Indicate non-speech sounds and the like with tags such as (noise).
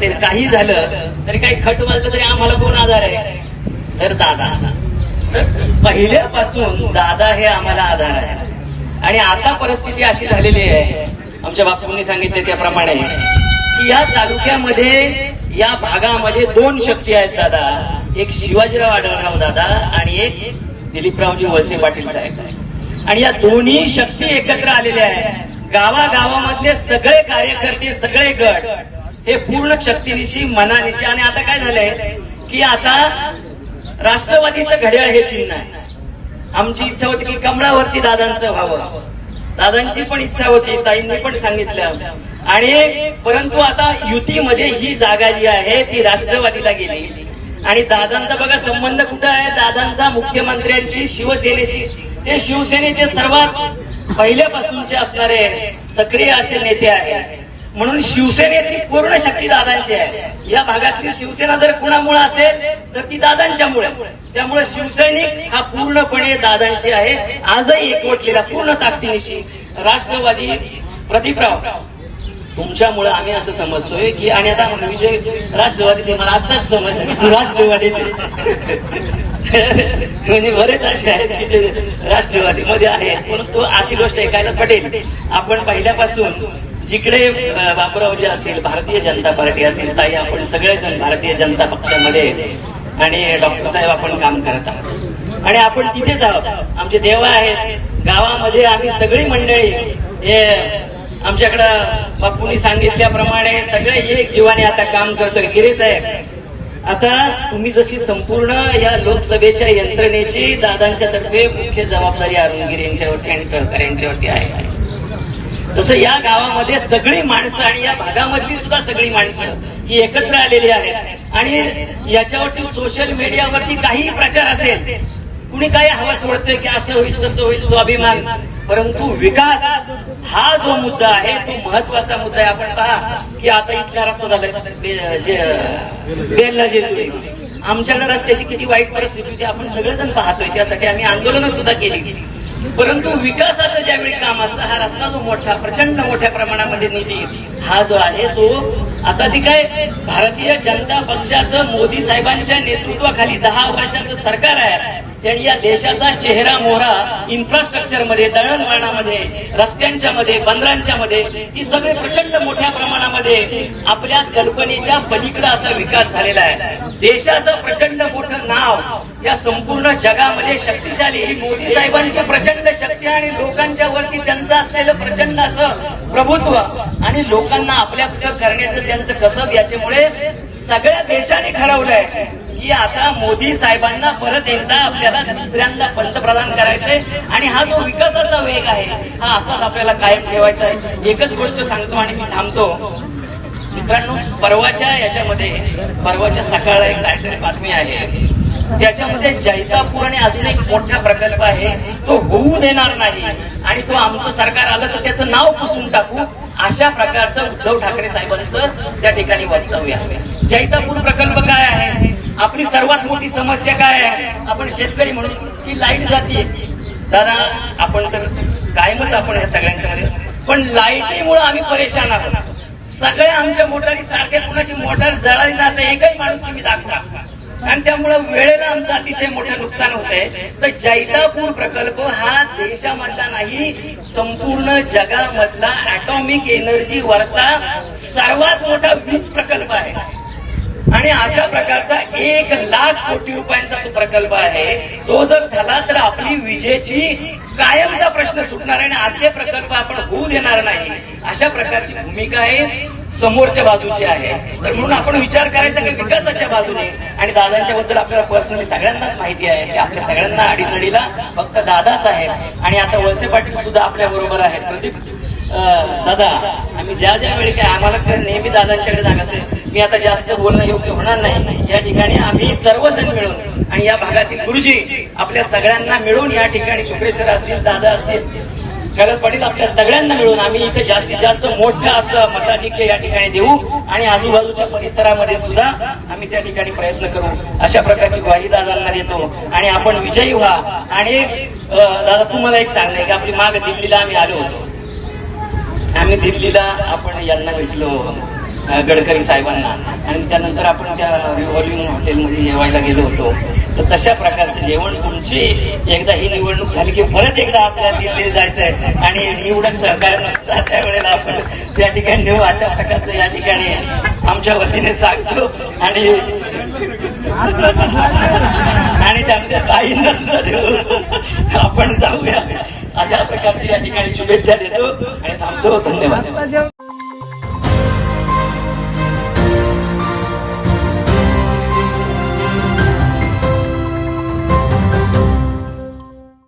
ते काही झालं तरी काही खट वाजलं तरी आम्हाला कोण आधार आहे? तर दादा. पहिल्यापासून दादा हे आम्हाला आधार आहे. आणि आता परिस्थिती अशी झालेली आहे आमच्या बापूंनी सांगितले त्याप्रमाणे की या तालुक्यामध्ये या भागामध्ये दोन शक्ती आहेत दादा. एक शिवाजीराव आढळराव दादा आणि एक दिलीपरावजी वळसे पाटील साहेब. आणि या दोन्ही शक्ती एकत्र आलेल्या आहेत. गावागावामधले सगळे कार्यकर्ते सगळे गट हे पूर्ण शक्तीनिशी मनानिशी. आणि आता काय झालंय की आता राष्ट्रवादीचं घड्याळ हे चिन्ह आहे. आमची इच्छा होती की कमळावरती दादांचं व्हावं. दादांची पण इच्छा होती ताईंनी पण सांगितलं. आणि परंतु आता युतीमध्ये ही जागा जी आहे ती राष्ट्रवादीला गेली. आणि दादांचा बघा संबंध कुठं आहे? दादांचा मुख्यमंत्र्यांची शिवसेनेशी. ते शिवसेनेचे सर्वात पहिल्यापासूनचे असणारे सक्रिय असे नेते आहेत. म्हणून शिवसेनेची पूर्ण शक्ती दादांची आहे. या भागातली शिवसेना जर कुणामुळे असेल तर ती दादांच्यामुळे. त्यामुळे शिवसैनिक हा पूर्णपणे दादांशी आहे. आजही एकवटलेला पूर्ण ताकदीनिशी राष्ट्रवादी प्रदीपराव तुमच्यामुळे आम्ही असं समजतोय की आणि आता विजय राष्ट्रवादीचे मला आताच समजलं राष्ट्रवादीचे (laughs) म्हणजे बरेच असे आहेत की ते राष्ट्रवादीमध्ये आहेत. परंतु अशी गोष्ट ऐकायला पटेल. आपण पहिल्यापासून जिकडे बापरावजी असेल भारतीय जनता पार्टी असेल ताई आपण सगळेजण भारतीय जनता पक्षामध्ये आणि डॉक्टर साहेब आपण काम करत आहोत. आणि आपण तिथेच आहोत आमचे देव आहेत. गावामध्ये आम्ही सगळी मंडळी हे आमच्याकडं बापूंनी सांगितल्याप्रमाणे सगळे एक जीवाने आता काम करतोय. गिरे साहेब आता तुम्ही जशी संपूर्ण या लोकसभेच्या यंत्रणेची दादांच्या तर्फे मुख्य जबाबदारी अरुणगिरी यांच्यावरती आणि सहकार्यांच्यावरती आहे. तसं या गावामध्ये सगळी माणसं आणि या भागामधली सुद्धा सगळी माणसं ही एकत्र आलेली आहेत. आणि याच्यावरती सोशल मीडियावरती काही प्रचार असेल कुणी काही हवा सोडतोय की असं होईल तसं होईल स्वाभिमान. परंतु विकास हा जो मुद्दा आहे तो महत्त्वाचा मुद्दा आहे. आपण पहा की आता इथला रस्ता झाला बेलला जे आमच्याकडे रस्त्याची किती वाईट परिस्थिती होती. आपण सगळेजण पाहतोय. त्यासाठी आम्ही आंदोलनं सुद्धा केली. परंतु विकासाचं ज्यावेळी काम असतं हा रस्ता जो मोठा प्रचंड मोठ्या प्रमाणामध्ये निधी हा जो आहे तो आता जी काय भारतीय जनता पक्षाचं मोदी साहेबांच्या नेतृत्वाखाली दहा वर्षाचं सरकार आहे त्यांनी या देशाचा चेहरा मोहरा इन्फ्रास्ट्रक्चरमध्ये दळणवळणामध्ये रस्त्यांच्या मध्ये बंदरांच्या मध्ये ही सगळे प्रचंड मोठ्या प्रमाणामध्ये आपल्या कल्पनेच्या पलीकडे असा विकास झालेला आहे. देशाचं प्रचंड मोठं नाव या संपूर्ण जगामध्ये शक्तिशाली मोदी साहेबांची प्रचंड शक्ती आणि लोकांच्या वरती त्यांचं असलेलं प्रचंड असं प्रभुत्व आणि लोकांना आपल्या करण्याचं त्यांचं कसब याच्यामुळे सगळ्या देशाने ठरवलंय. की आता मोदी साहेबांना परत एकदा आपल्याला दुसऱ्यांदा पंतप्रधान करायचंय आणि हा जो विकासाचा वेग आहे हा असाच आपल्याला कायम ठेवायचा आहे. एकच गोष्ट सांगतो आणि मी थांबतो. मित्रांनो परवाच्या याच्यामध्ये परवाच्या सकाळला एक काहीतरी बातमी आहे. त्याच्यामध्ये जैतापूर आणि अजून एक मोठा प्रकल्प आहे तो होऊ देणार नाही. आणि तो आमचं सरकार आलं तर त्याचं नाव पुसून टाकू. अशा प्रकारचं उद्धव ठाकरे साहेबांचं त्या ठिकाणी वक्तव्य आहे. जैतापूर प्रकल्प काय आहे? आपली सर्वात मोठी समस्या काय आहे? आपण शेतकरी म्हणून की लाइट जाते दादा आपण तर कायमच आपण या सगळ्यांच्या मध्ये. पण लाईटीमुळे आम्ही परेशान आहोत. सगळ्या आमच्या मोटारी सारख्या कुणाची मोटार जळाली ना असं एकही माणूस तुम्ही दाखवा. आणि त्यामुळे वेळेला आमचं अतिशय मोठं नुकसान होतंय. तर जैतापूर प्रकल्प हा देशामधला नाही संपूर्ण जगामधला ऍटॉमिक एनर्जी वरचा सर्वात मोठा वीज प्रकल्प आहे. आणि अशा प्रकारचा एक लाख कोटी रुपयांचा तो प्रकल्प आहे तो जर झाला तर आपली विजेची कायमचा प्रश्न सुटणार आणि असे प्रकल्प आपण होऊ देणार नाही. अशा प्रकारची भूमिका आहे समोरच्या बाजूची आहे. तर म्हणून आपण विचार करायचा की विकासाच्या बाजूने. आणि दादांच्या बद्दल आपल्याला पर्सनली सगळ्यांनाच माहिती आहे की आपल्या सगळ्यांना अडीनडीला फक्त दादाच आहे आणि आता वळसे पाटील सुद्धा आपल्या बरोबर आहेत. प्रदीप दादा आम्ही ज्या ज्या वेळी काय आम्हाला नेहमी दादांच्याकडे जागा मी आता जास्त बोलणं योग्य होणार नाही. या ठिकाणी आम्ही सर्वजण मिळून आणि या भागातील गुरुजी आपल्या सगळ्यांना मिळून या ठिकाणी शुक्रेश्वर असतील दादा असतील खरंच पाटील आपल्या सगळ्यांना मिळून आम्ही इथे जास्तीत जास्त मोठं असं मताधिक्य या ठिकाणी देऊ आणि आजूबाजूच्या परिसरामध्ये सुद्धा आम्ही त्या ठिकाणी प्रयत्न करू. अशा प्रकारची ग्वाही दादांना देतो आणि आपण विजयी व्हा. आणि दादा तुम्हाला एक सांगणे की आपली माग दिल्लीला आम्ही आलो होतो. आम्ही दिल्लीला आपण यांना भेटलो गडकरी साहेबांना. आणि त्यानंतर आपण त्या रिव्हॉल्विंग हॉटेलमध्ये जेवायला गेलो होतो. तर तशा प्रकारचं जेवण तुमची एकदा ही निवडणूक झाली की परत एकदा आपल्याला दिल्लीला जायचं आहे आणि निवडक सहकार्य नसतात त्यावेळेला आपण. त्या ठिकाणी नेऊ अशा प्रकारचं या ठिकाणी आमच्या वतीने सांगतो. आणि आणि त्यामध्ये काही नसलं आपण जाऊया. अशा प्रकारची या ठिकाणी शुभेच्छा देतो आणि थांबतो. धन्यवाद.